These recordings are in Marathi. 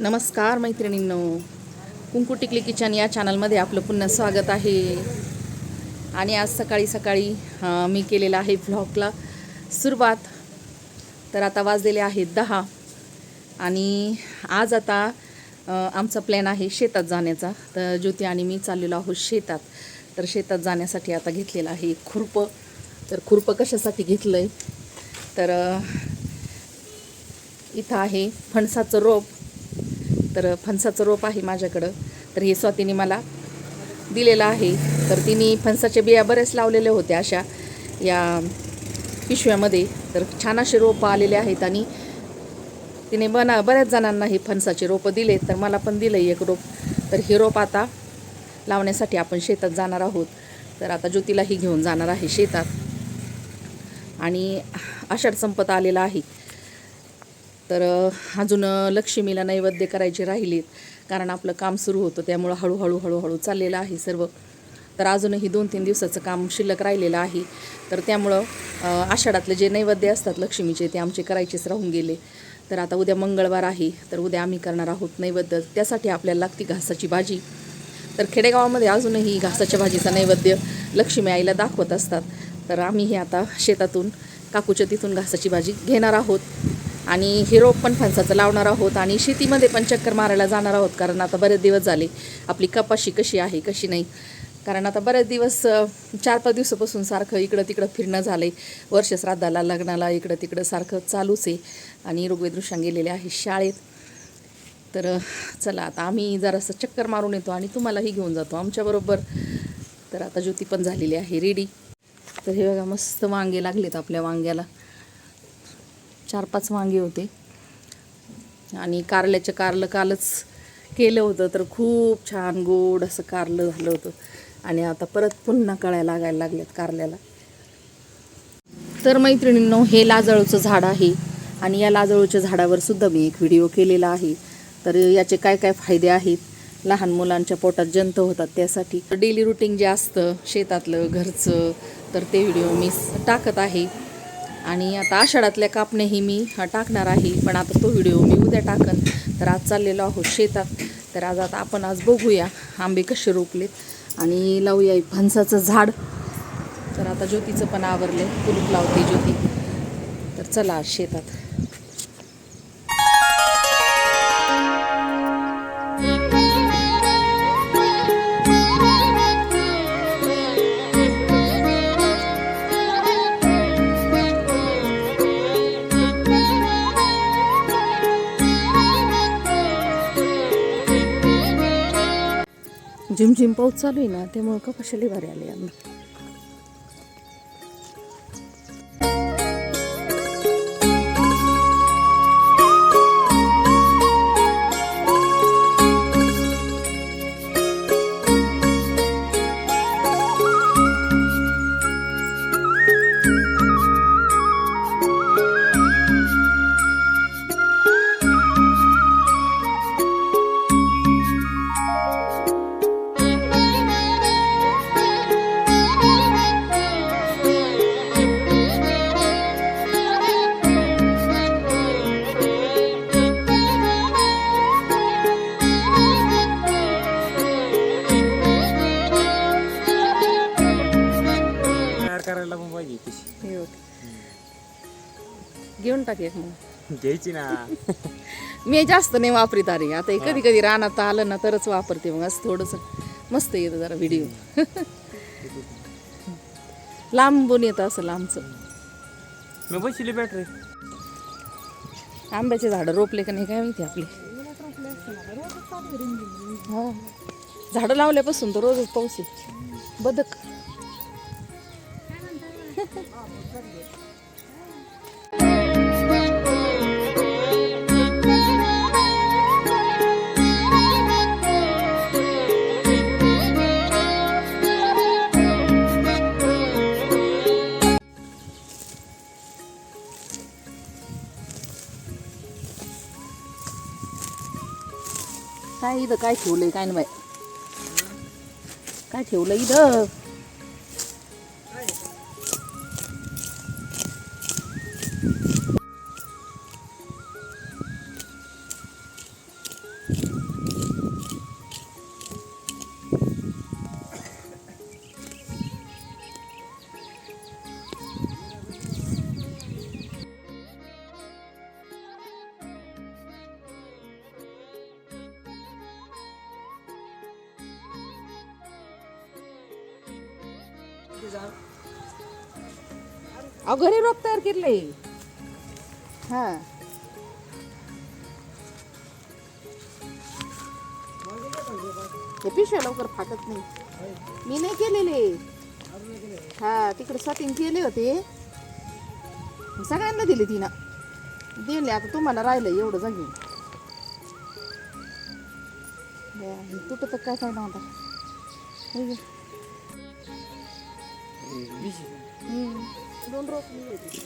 नमस्कार मैत्रिणींनो. कुंकू टिकली किचन या चॅनलमध्ये आपलं पुन्हा स्वागत आहे. आणि आज सकाळी सकाळी मी केलेलं आहे व्लॉगला सुरुवात. तर आता वाजलेले आहेत दहा. आणि आज आता आमचा प्लॅन आहे शेतात जाण्याचा. तर ज्योती आणि मी चाललेलो आहोत शेतात. तर शेतात जाण्यासाठी आता घेतलेलं आहे खुरपं. तर खुरपं कशासाठी घेतलं आहे तर इथं आहे फणसाचं रोप. तर फणसाचं रोप आहे माझ्याकडं. तर हे स्वातीने मला दिलेलं आहे. तर तिने फणसाच्या बिया बरेच लावलेल्या होत्या अशा या पिशव्यामध्ये. तर छान असे रोपं आलेले आहेत आणि तिने बना बऱ्याच जणांना हे फणसाचे रोपं दिले. तर मला पण दिलं एक रोप. तर हे रोप आता लावण्यासाठी आपण शेतात जाणार आहोत. तर आता ज्योतीलाही घेऊन जाणार आहे शेतात. आणि आषाढ संपत आलेला आहे. तर अजून लक्ष्मीला नैवेद्य करायचे राहिलेत. कारण आपलं काम सुरू होतं त्यामुळं हळूहळू हळूहळू चाललेलं आहे सर्व. तर अजूनही दोन तीन दिवसाचं काम शिल्लक राहिलेलं आहे. तर त्यामुळं आषाढातले जे नैवेद्य असतात लक्ष्मीचे ते आमचे करायचेच राहून गेले. तर आता उद्या मंगळवार आहे तर उद्या आम्ही करणार आहोत नैवेद्य. त्यासाठी आपल्याला लागती घासाची भाजी. तर खेडेगावामध्ये अजूनही घासाच्या भाजीचा नैवेद्य लक्ष्मी आईला दाखवत असतात. तर आम्ही हे आता शेतातून काकूच्या तिथून घासाची भाजी घेणार आहोत. आणि हे रोप पण फणसाचं लावणार आहोत आणि शेतीमध्ये पण चक्कर मारायला जाणार आहोत कारण आता बरेच दिवस झाले आपली कपाशी कशी आहे कशी नाही. कारण आता बरेच दिवस चार पाच दिवसापासून सारखं इकडं तिकडं फिरणं झालं आहे वर्ष श्राद्धाला लग्नाला इकडं तिकडं सारखं चालूच आहे. आणि ऋग्वेदृष्या गेलेले आहे शाळेत. तर चला आता आम्ही जरासं चक्कर मारून येतो आणि तुम्हालाही घेऊन जातो आमच्याबरोबर तर आता ज्योती पण झालेली आहे रेडी तर हे बघा मस्त वांगे लागलेत आपल्या वांग्याला. चार पाच वांगे होते. आणि कारल्याचं कारलं कालच केलं होतं तर खूप छान गोड असं कारलं झालं होतं. आणि आता परत पुन्हा कळायला लागायला लागल्यात कारल्याला. तर मैत्रिणींनो हे लाजळूचं झाड आहे. आणि या लाजळूच्या झाडावर सुद्धा मी एक व्हिडिओ केलेला आहे. तर याचे काय काय फायदे आहेत? लहान मुलांच्या पोटात जंत होतात त्यासाठी. डेली रुटीन जे असतं शेतातलं घरचं तर ते व्हिडिओ मी टाकत आहे. आणि आता आषाढातल्या कापणेही मी टाकणार आहे पण आता तो व्हिडिओ मी उद्या टाकन. तर आज चाललेलो आहोत शेतात. तर आज आता आपण आज बघूया आंबे कसे रोपलेत आणि लावूया एक फणसाचं झाड. तर आता ज्योतीचं पण आवरले कुलूप लावते ज्योती. तर चला आज शेतात. झिमझिम पाऊस चालू आहे ना त्यामुळं कपाशाली भारी आले आम्ही घेऊन टाक एक मग घ्यायची ना. मी जास्त नाही वापरीत अरे. आता हे कधी कधी रानात आलं ना तरच वापरते मग. असं थोडंसं मस्त येतं जरा व्हिडिओ लांबून येतं असं लांबचं. मी बसली बॅटरी आंब्याचे झाडं रोपले का नाही काय माहिती आपले. हा. झाडं लावल्यापासून तर रोजच पाऊस आहे बदक. काय इथं काय ठेवलंय काय नाही बाय काय ठेवलं इथं अहो घरी रोप तयार केले. हा. ते पिशव्या लवकर फाटत नाही. मी नाही केलेले. हा तिकडे स्वतीन केले होते. सगळ्यांना दिले तिनं. दिले आता तुम्हाला राहिलं एवढं जागी. तुटत काय काय ना आता. हे घे. हम्म. दोन रोप मी होती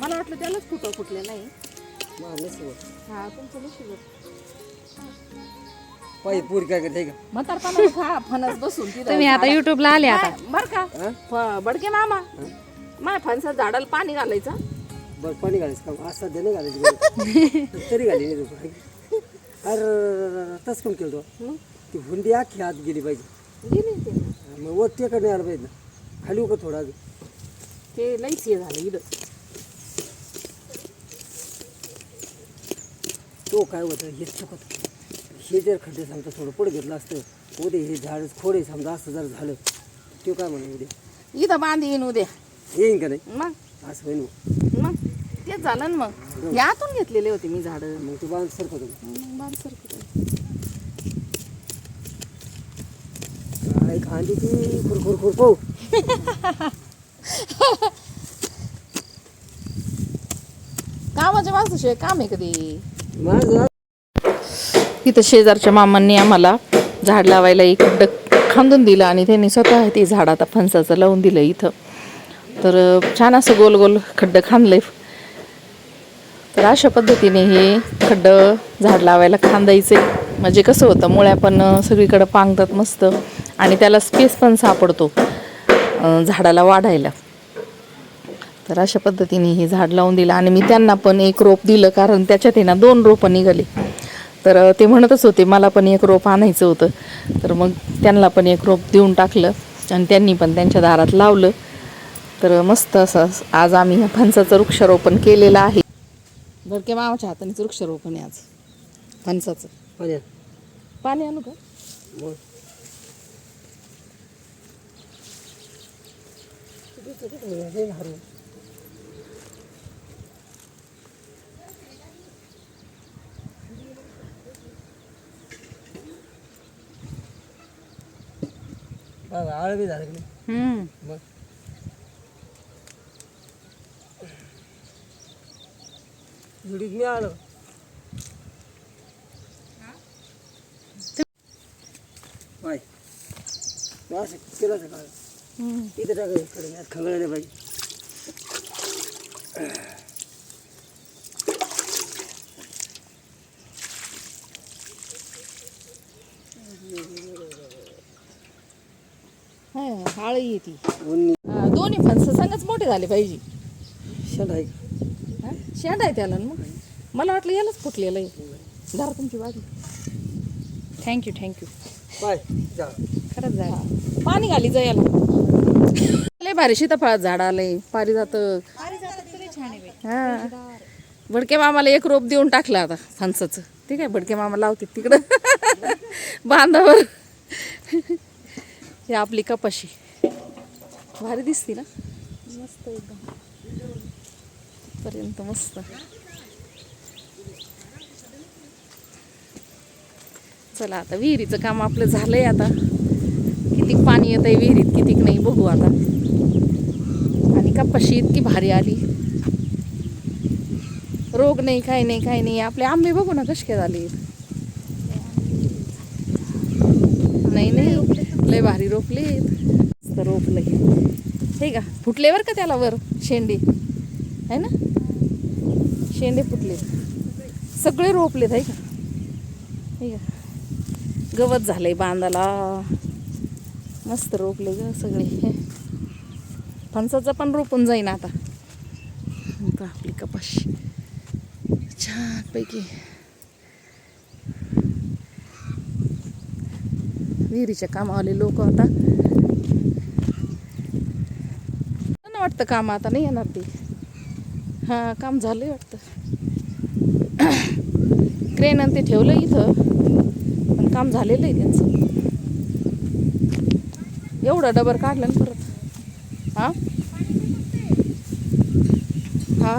मला वाटलं त्यालाच फुटं फुटले नाही. हा तुमचं नशीब पाहिजे पुरी काय करते का म्हातारपणा खा फणस बसून तिथं तुम्ही आता युट्यूबला आले आता. बर का. फ- बडके मामा. माय फणसा झाडाला पाणी घालायचं. बरं पाणी घालायचं सध्या नाही घालायची गरज. तरी घाली नाही तू अरे तस कोण केलं तो? ती हुंडी अख्खी आत गेली पाहिजे. गेली ते. मग वर टेका नाही आलं पाहिजे ना. खाली उका थोडा अजून. ते लईच हे झालं इथं. तो काय होतं हे चुकत. हे जर खड्डे समजा थोडं पुढे घेतलं असतं उद्या हे झाड खोडे समजा असं जर झालं तो काय म्हणे उद्या? इथं बांध येईन उद्या. येईन का नाही? मग? असं होईन मग. मग? तेच झालं ना मग. हे. आतून घेतलेले होते मी झाड. मग तू बांध सरकतो काय खांदी ती? खुरखुर खुरखो कामाच्या माणसाशिवाय काम आहे कधी? माझं इथं शेजारच्या मामांनी आम्हाला झाड लावायला एक खड्ड खांदून दिलं आणि त्यांनी स्वतः ते झाड आता फणसाचं लावून दिलं इथं. तर छान असं गोल गोल खड्डं खांदलंय. तर अशा पद्धतीने हे खड्डं झाड लावायला खांदायचे. म्हणजे कसं होतं मुळ्या पण सगळीकडं पांगतात मस्त. आणि त्याला स्पेस पण सापडतो. झाडाला वाढायला. तर अशा पद्धतीने हे झाड लावून दिलं आणि मी त्यांना पण एक रोप दिलं कारण त्याच्यात आहे ना दोन रोपं निघाली. तर ते म्हणतच होते मला पण एक रोप आणायचं होतं. तर मग त्यांना पण एक रोप देऊन टाकलं आणि त्यांनी पण त्यांच्या दारात लावलं. तर मस्त असं आज आम्ही ह्या फणसाचं वृक्षारोपण केलेलं आहे. भडके मामाच्या हातानेच वृक्षारोपण आहे आज फणसाचं. पाणी आणू. का? मग बघा आळबी झालं की नाही मग जुडीत मी आलो बाय तू असं केलं असं का इथं टाकायचं खगळायला पाहिजे हा हाळी येते उन्नी दोन्ही फणस संगच मोठे झाले पाहिजे. शेंड आहे? शेंड आहे त्याला ना मग. मला वाटलं यालाच फुटलेलं आहे. धरा तुमची बाजू. थँक्यू थँक्यू बाय जा. खरंच झाड पाणी घाली जा याला. लय भारी सीताफळ झाड आलंय. पारिजात हा. भडके मामाला एक रोप देऊन टाकलं आता फणसाचं. ठीक आहे भडके मामा लावते तिकडं? बांधावर. हे आपली कपाशी. भारी दिसते ना? मस्त एकदम. पर्यंत मस्त. चला आता विहिरीचं काम आपलं झालंय आता. कितीक पाणी येतं आहे विहिरीत कितीक नाही बघू आता. आणि कपाशी इतकी भारी आली. रोग नाही काही नाही काही नाही. आपले आंबे बघू ना कसे झाले. नाही नाही. लय भारी रोपले रोपले हे का फुटले बर का त्याला वर? शेंडे. है ना? शेंडे फुटले. सगळे रोपलेत आहे का? हे का? गवत झालंय बांधाला. मस्त रोपले ग सगळे. फणसाचं पण रोपून जाईन आता. का आपली कपाशी. छान पैकी विहिरीच्या कामावाले लोक आता. ना वाटतं काम आता नाही येणार ते. हां काम झालंय वाटतं. क्रेन आणि ते ठेवलं इथं. पण काम झालेलं आहे त्यांचं. एवढं डबर काढलं ना परत. हा? हा.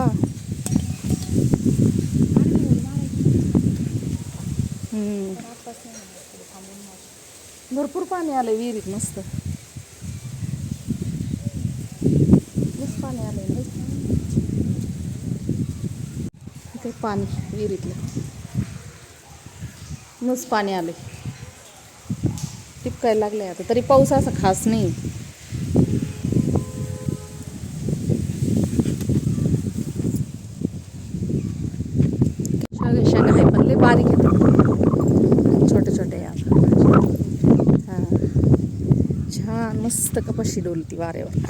भरपूर पाणी आलंय विहिरीत मस्त. पाणी आलंय लय. पाणी विहिरीतलं. नुस पाणी आलंय. टिपकायला लागलंय आता. तरी पाऊस असा खास नाही. आहे पण लय बारीक आहेत. छोटे छोटे हां. छान मस्त कपाशी डोलती वाऱ्यावर.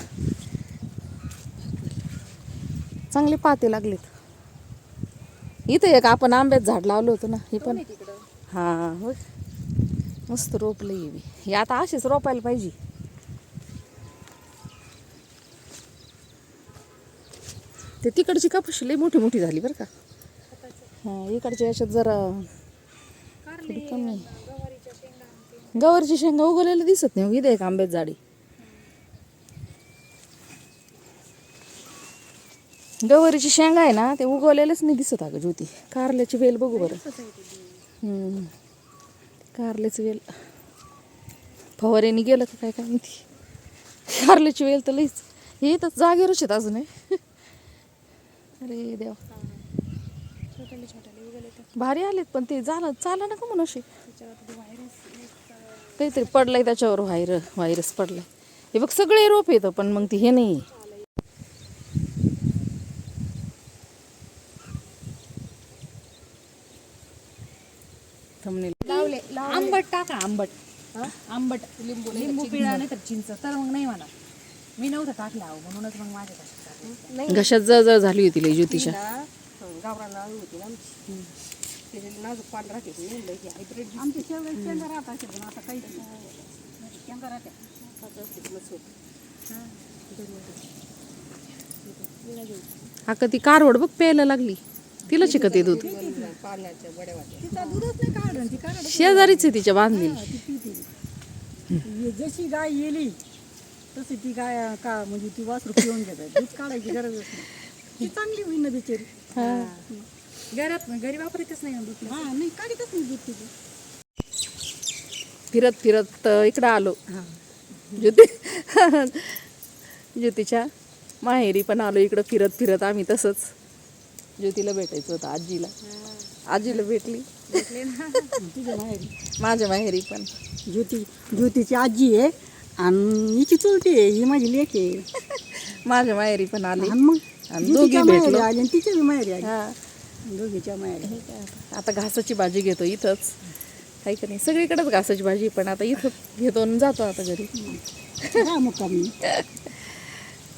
चांगले पाते लागलेत. इथं एक आपण आंब्यात झाड लावलं होतं ना हे पण हां होय. मस्त रोपलं हे बी. हे आता असेच रोपायला पाहिजे. ते तिकडची कापूस लई मोठी मोठी झाली बरं का. हां इकडच्या याच्यात जरा थोडी कमी. गवारची शेंगा उगवलेल्या दिसत नाही इथे एक आंब्यात झाडी. गवारीची शेंगा आहे ना ते उगवलेलंच नाही दिसत अगं ज्योती. कारल्याची वेल बघू बरं. कारलेच वेल. फवारेने गेलं का काय काय माहिती? कारल्याची वेल तर लईच. हे तर जागेवरच आहेत अजून अरे देवा. भारी आलेत पण ते झालं चाला ना का म्हणून असे काहीतरी पडलंय त्याच्यावर व्हायर व्हायरस पडलाय. हे बघ सगळे रोप येतं पण मग ती हे नाही थंबनेल लावले आंबट टाका आंबट. आंबट लिंबू लिंबू पिळा नाही तर चिंच. तर मग नाही म्हणा. मी नव्हतं टाकलं अहो म्हणूनच मग माझ्या घशात जळजळ झाली होती लई ज्योतिषा. गावराला होती ना नाजूक पान राहते ते म्हणलं की हायब्रिड आमची शेवगा शेंगा राहत असेल पण आता काही शेंगा राहते हा का ती कारवड बघ प्यायला लागली? तिला शिकत येत दूध तिचा दूधच नाही काढून ती काढ शेजारीच आहे तिच्या बांधलेली जशी गाय येली तशी ती गाय का म्हणजे ती वासरू पिऊन घेतात दूध काढायची गरजच नाही. ती चांगली होईल ना बिचारी. घरात घरी वापरतच नाही ना दूध. हा नाही काढतच नाही दूध तिची फिरत फिरत इकडं आलो. ज्योती ज्योतीच्या माहेरी पण आलो. इकडं फिरत फिरत आम्ही तसंच. ज्योतीला भेटायचं होतं आजीला. आजीला भेटली. तिच्या माहेरी? माझ्या माहेरी पण. ज्योती ज्योतीची आजी आहे आणि हिची चुलती आहे ही माझी लेक आहे. माझ्या माहेरी पण आली. आणि मग आणि ज्योतीच्या दोघी माहेरी भेटलो. आली आणि तिच्या बी माहेरी आली. हा. दोघीच्या माहेरी. आता? घासाची भाजी घेतो इथंच. काही का नाही? सगळीकडेच घासाची भाजी पण आता इथं घेतो आणि जातो आता घरी. हा मुक्कामी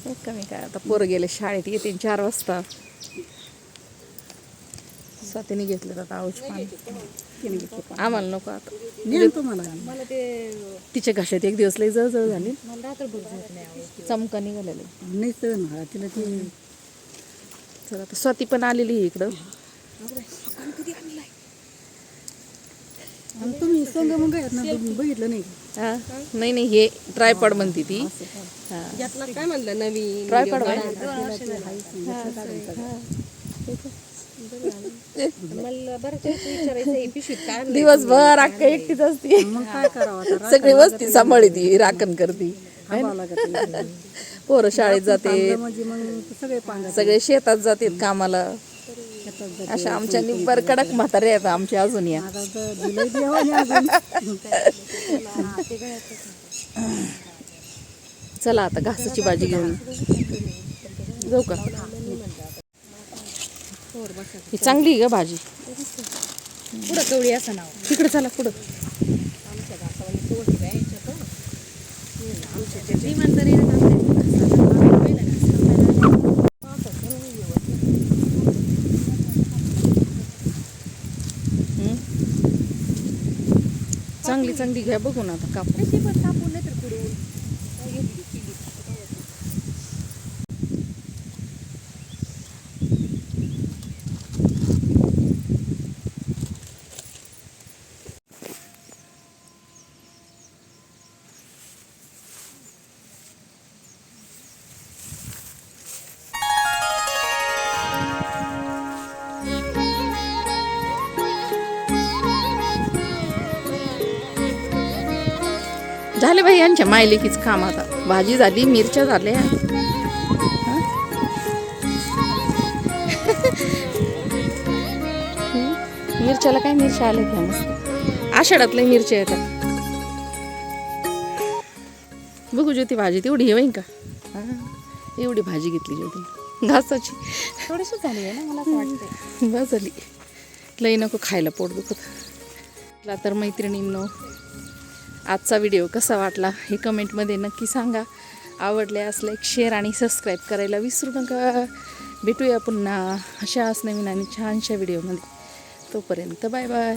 मग कमी. काय आता पोरं गेले शाळेत येतील चार वाजता. स्वातीने घेतलं आता आऊच पाणी. तिने घेतली. आम्हाला नको आता. नेन तुम्हाला? मला ते तिच्या घशात एक दिवस लई जळजळ झाली. मला रात्रभर झोप नाही चमका निघालेले. नाही तर म्हणा तिला ती आता स्वाती पण आलेली आहे इकडं. आणि तुम्ही संग मग आहेत ना तुम्ही बघितलं नाही? हा? नाही नाही हे ट्रायपॉड म्हणते ती. हा. यातला काय म्हणलं नवीन ट्रायपॉड मला बरं विचारायचं पिशवीत काय दिवसभर अक्का एकटीच असते. मग काय करावं आता? सगळी वस्ती सांभाळी ती राखण करती. थांबावं लागत आहे. पोरं शाळेत जाते. थांबलं म्हणजे मग सगळे पांगा. सगळे शेतात जातात कामाला. अशा आमच्या निब्बर कडक म्हातारे आहेत आमच्या अजून या. आता तर दिलंय देवाने अजून. चला आता घासाची भाजी घेऊन. जाऊ का? ही चांगली आहे का भाजी. पुढं कवळी असं नाव. तिकडे चला पुढं. श्रीमंत नाही ना हं? चांगली चांगली. घ्या बघू ना आता कापून. कशी पण कापून झाले बाई यांच्या मायलेकीच काम आता. भाजी झाली मिरच्या झाल्या? मिरच्याला काय मिरच्या आल्या त्या मस्त? आषाढातल्या मिरच्या येतात बघू ज्योती भाजी तेवढी हे का? एवढी भाजी घेतली ज्योती. घासाची. थोडीशी झाली आहे ना मला असं वाटतंय. बस झाली. लई नको खायला पोट दुखत. तर मैत्रिणींनो आजचा व्हिडिओ कसा वाटला हे कमेंटमध्ये नक्की सांगा. आवडले आवडल्यास लाईक शेअर आणि सबस्क्राईब करायला विसरू नका. भेटूया पुन्हा अशाच नवीन आणि छानशा व्हिडिओमध्ये तोपर्यंत बाय बाय